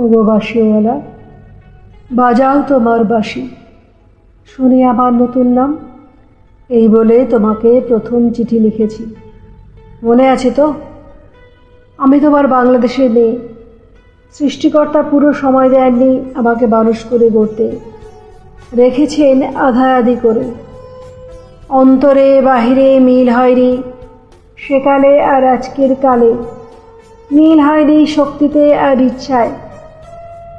ওগো বাজাও তোমার বাসি। শুনি আমার নতুন নাম। এই বলে তোমাকে প্রথম চিঠি লিখেছি। মনে আছে তো? আমি তোমার বাংলাদেশে নেই সৃষ্টিকর্তা পুরো সময় দেননি আমাকে মানুষ করে গড়তে। রেখেছেন আধা আধি করে। অন্তরে বাহিরে মিল হয়নি। সেকালে আর আজকের কালে। মিল হয়নি শক্তিতে আর ইচ্ছায়।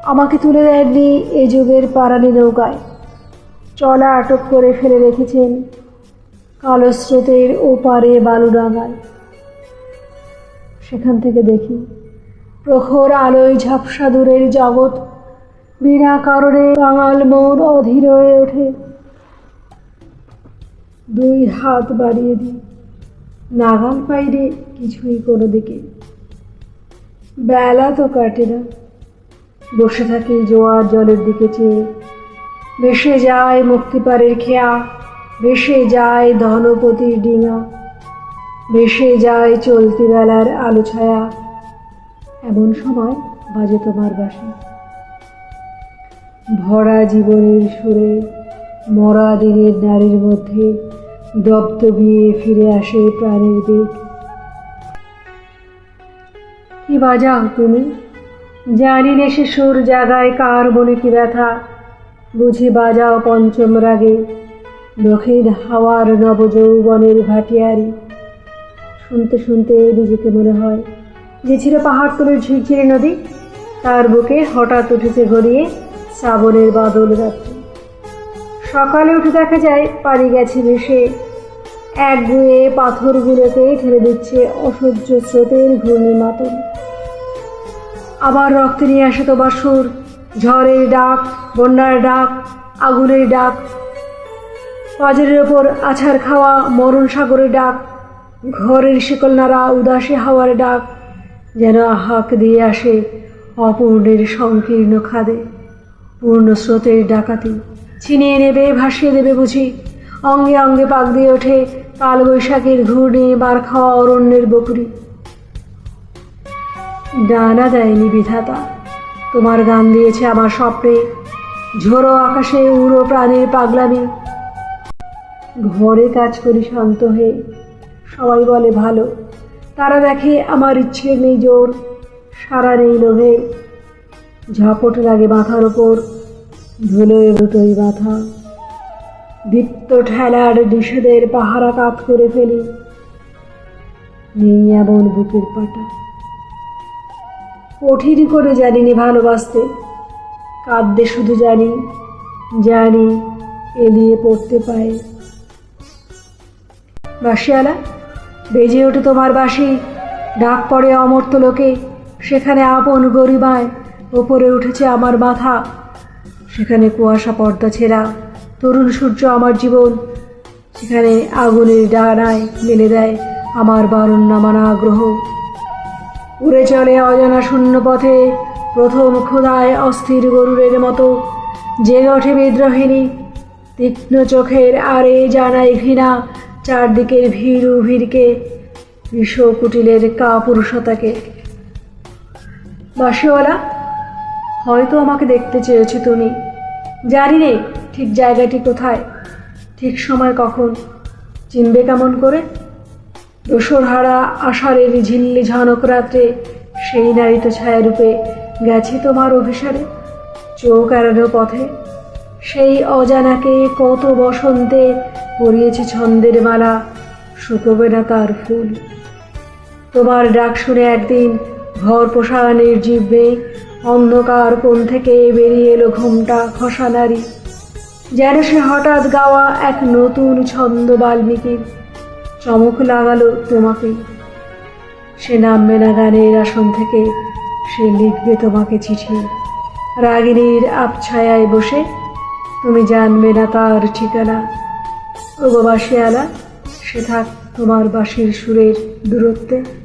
আমাকে তুলে দেননি এ যুগের পারানি নৌকায়। চলা আটক করে ফেলে রেখেছেন কালো স্রোতের ওপারে বালুডাঙ্গায়। সেখান থেকে দেখি, প্রখর আলোয় ঝাপসা দূরের জগৎ বিনা কারণে কাঙাল মন অধীর হয়ে ওঠে। দুই হাত বাড়িয়ে দিই, নাগাল পাইরে কিছুই কোনো দিকে। বেলা তো কাটে না। বসে থাকি জোয়ার জলের দিকে চেয়ে। ভেসে যায় মুক্তিপারের খেয়া, ভেসে যায় ধনপতির ডিঙা, ভেসে যায় চলতি বেলার আলো ছায়া। এমন সময় বাজে তোমার বাসি। ভরা জীবনের সুরে, মরা দিনের নারীর মধ্যে দপ্তবিয়ে ফিরে আসে প্রাণের বেগ। কি বাজাও তুমি? জানি নে সে সুর জাগায় কার মনে কি ব্যথা। বুঝি বাজাও পঞ্চম রাগে দক্ষিণ হাওয়ার নবযৌবনের ভাটিয়ারি। শুনতে শুনতে নিজেকে মনে হয় যে ছিল পাহাড়তলের ঝিরঝিরে নদী। তার বুকে হঠাৎ উঠেছে গড়িয়ে শ্রাবণের বাদল রাত্রি। সকালে উঠে দেখা যায় পানি গেছে ভেসে। এক গুয়ে পাথরগুলোকে ঠেলে দিচ্ছে অসহ্য স্রোতের ঘূর্ণি মাতন আবার রক্তে নিয়ে আসে তোমার সুর। ঝড়ের ডাক, বন্যার ডাক, আগুনের ডাক। পাজরের ওপর আছাড় খাওয়া মরণ সাগরের ডাক, ঘরের শিকল নাড়া উদাসী হাওয়ার ডাক, যেন হাঁক দিয়ে আসে অপূর্ণের সংকীর্ণ খাদে, পূর্ণ স্রোতের ডাকাতি। ছিনিয়ে নেবে, ভাসিয়ে দেবে বুঝি, অঙ্গে অঙ্গে পাক দিয়ে ওঠে কাল বৈশাখের ঘূর্ণি বার খাওয়া অরণ্যের বকুরি ডানা দেয়নি বিধাতা। তোমার গান দিয়েছে আমার স্বপ্নে। ঝোড়ো আকাশে উড়ো প্রাণের পাগলামি। ঘরে কাজ করি শান্ত হয়ে। সবাই বলে ভালো। তারা দেখে আমার ইচ্ছে নেই জোর। সারা নেই লোভে। ঝাপট লাগে মাথার ওপর ধুলোয় দুটোই মাথা দীপ্ত ঠেলার নিষেধের পাহারা কাত করে ফেলি। নেই এমন বুকের পাটা। কঠিন করে জানিনি ভালোবাসতে। কাঁদতে শুধু জানি জানি এলিয়ে পড়তে পায়। বাসিয়ালা বেজে ওঠে তোমার বাসি ডাক পড়ে অমর্ত লোকে, সেখানে আপন গরিমায় ওপরে উঠেছে আমার মাথা। সেখানে কুয়াশা পর্দা ছেঁড়া, তরুণ সূর্য আমার জীবন, সেখানে আগুনের ডানায় মেলে দেয় আমার বারণ নামানা আগ্রহ। উড়ে চলে অজানা শূন্য পথে প্রথম খোদায় অস্থির গরুরের মতো। জেগে ওঠে বিদ্রোহিণী। তীক্ষ্ণ চোখের আরে জানাই ঘৃণা, চারদিকের ভীরু ভিড়কে বিশ্ব কুটিলের কাপুরুষতাকে। বাসিওয়ালা হয়তো আমাকে দেখতে চেয়েছো তুমি। জানি নে ঠিক জায়গাটি কোথায়। ঠিক সময় কখন। চিনবে কেমন করে? দোসরহারা আষাঢ়ের ঝিল্লি ঝনক রাত্রে সেই নারীত ছায়ারূপে গেছে তোমার অভিসারে। চোখ এড়ানো পথে। সেই অজানাকে কত বসন্তে পরিয়েছে ছন্দের মালা, শুকোবে না তার ফুল। তোমার ডাক শুনে একদিন ঘর পোষা নির্জীব অন্ধকার কোণ থেকে বেরিয়ে এলো ঘোমটা খসা নারী। যেন সে হঠাৎ গাওয়া এক নতুন ছন্দ বাল্মীকির। চমক লাগালো তোমাকে। সে নামবে না গানের আসন থেকে, সে লিখবে তোমাকে চিঠি। রাগিনীর আবছায়ায় বসে, তুমি জানবে না তার ঠিকানা। ওগো বাসিয়ালা, সে থাক তোমার বাসির সুরের দূরত্বে।